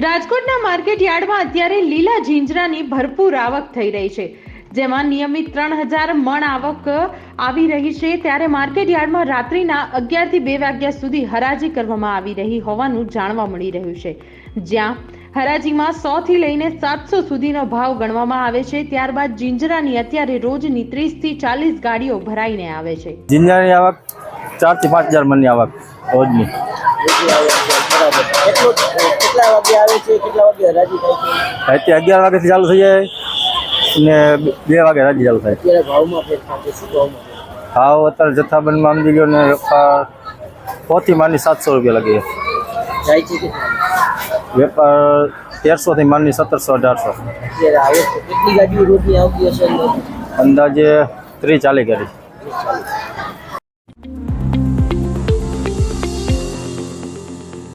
રાજકોટના માર્કેટ યાર્ડમાં અત્યારે લીલા જીંજરાની ભરપૂર આવક થઈ રહી છે. જેમાં નિયમિત ત્રણ હજાર મણ આવક આવી રહી છે. ત્યારે માર્કેટ યાર્ડમાં રાત્રિના અગિયારથી બે વાગ્યા સુધી હરાજી કરવામાં આવી રહી હોવાનું જાણવા મળી રહ્યું છે. જ્યાં હરાજીમાં સો થી લઈને સાતસો સુધીનો ભાવ ગણવામાં આવે છે. ત્યારબાદ જીંજરાની અત્યારે રોજની ત્રીસથી ચાલીસ ગાડીઓ ભરાઈને આવે છે. જીંજરાની આવક ચારથી પાંચ હજાર મણની આવક રોજની. કેટલો વાગે આવે છે? કેટલા વાગે હરાજી થાય છે? અગિયાર વાગ્યાથી ચાલુ થઈ જાય ને બે- વાગે રાજી ચાલુ થાય અત્યારે ભાવમાં છે? ભાવ અત્યારે જથ્થાબંધમાં સમજી ગયો ને વેપાર પોથી માંડી સાતસો રૂપિયા લાગી. જાય છે કે વેપાર તેરસોથી માંડી સત્તરસો અઢારસો અત્યારે આવે છે કેટલી ગાડીઓ રોજની આવતી હશે? અંદાજે ત્રીસ ચાલી કરી